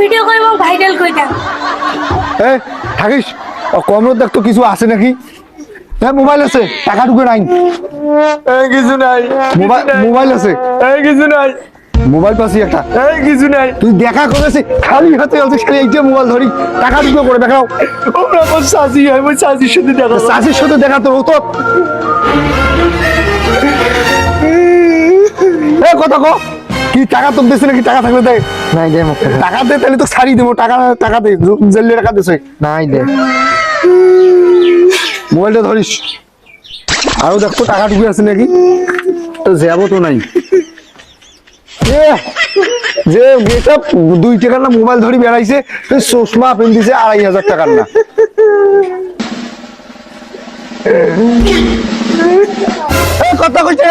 Video করে এবং viral করে এ থাকিস। ও কমর দেখ তো কিছু আছে নাকি? হ্যাঁ মোবাইল আছে। টাকা ঢুকে নাই। এই কিছু নাই। মোবাইল মোবাইল আছে। এই কিছু নাই। মোবাইল পাচ্ছি একটা এই কিছু নাই। তুই দেখা করেছি খালি হাতে আছে খালি এইটা মোবাইল ধরি টাকা ঢুকে করে দেখাও। ওরা আমার হয় সাথে দেখা করো। সাথে দেখা তোর তো এ কথা কো। কি টাকা তো দিছে নাকি টাকা থাকলে দেয়? নাই দে মুখ। টাকা দে তাহলে তো ছাড়ি দেবো। টাকা টাকা দে জেলে টাকা দিছে নাই দে। মোবাইলটা ধরিস। আরও দেখতো টাকা ঢুকে আছে নাকি? তো যাব তো নাই। যে দুই টাকার না মোবাইল ধরি বেড়াইছে চশমা পিন্ধিছে আড়াই হাজার টাকার না। কথা কইছে